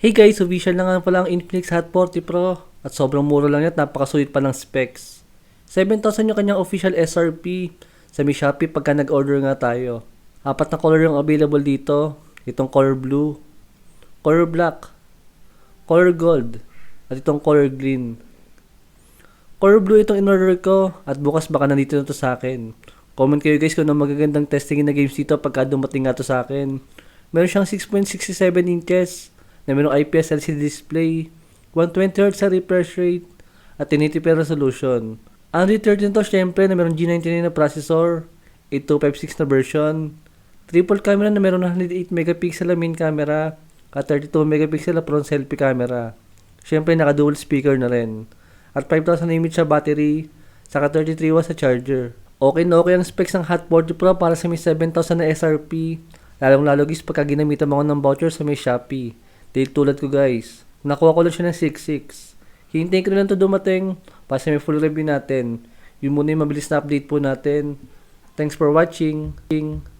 Hey guys, official na nga pala ang Infinix Hot 40 Pro at sobrang mura lang yan at napakasulit pa ng specs. 7,000 yung kanyang official SRP sa Mi Shopee pagka nag-order nga tayo. Apat na color yung available dito. Itong color blue, color black, color gold, at itong color green. Color blue itong in-order ko at bukas baka nandito na to sa akin. Comment kayo guys kung ano magagandang testingin na games dito pagka dumating nga to sa akin. Meron siyang 6.67 inches na merong IPS LCD display, 120Hz sa refresh rate, at 1080p resolution. Android 13 to syempre na meron G99 na processor, 8256 na version, triple camera na meron 108 megapixel na main camera, at 32 megapixel na front selfie camera. Syempre naka dual speaker na rin. At 5,000 mAh sa battery, saka 33 watts sa charger. Okay na okay ang specs ng Hot 40 Pro para sa may 7,000 na SRP. Lalong lalo guys pagka ginamitan mo ng voucher sa may Shopee. Dahil tulad ko guys, nakuha ko lang siya ng 6.6. Hintayin ko lang ito dumating para sa may full review natin. Yun muna yung mabilis na update po natin. Thanks for watching.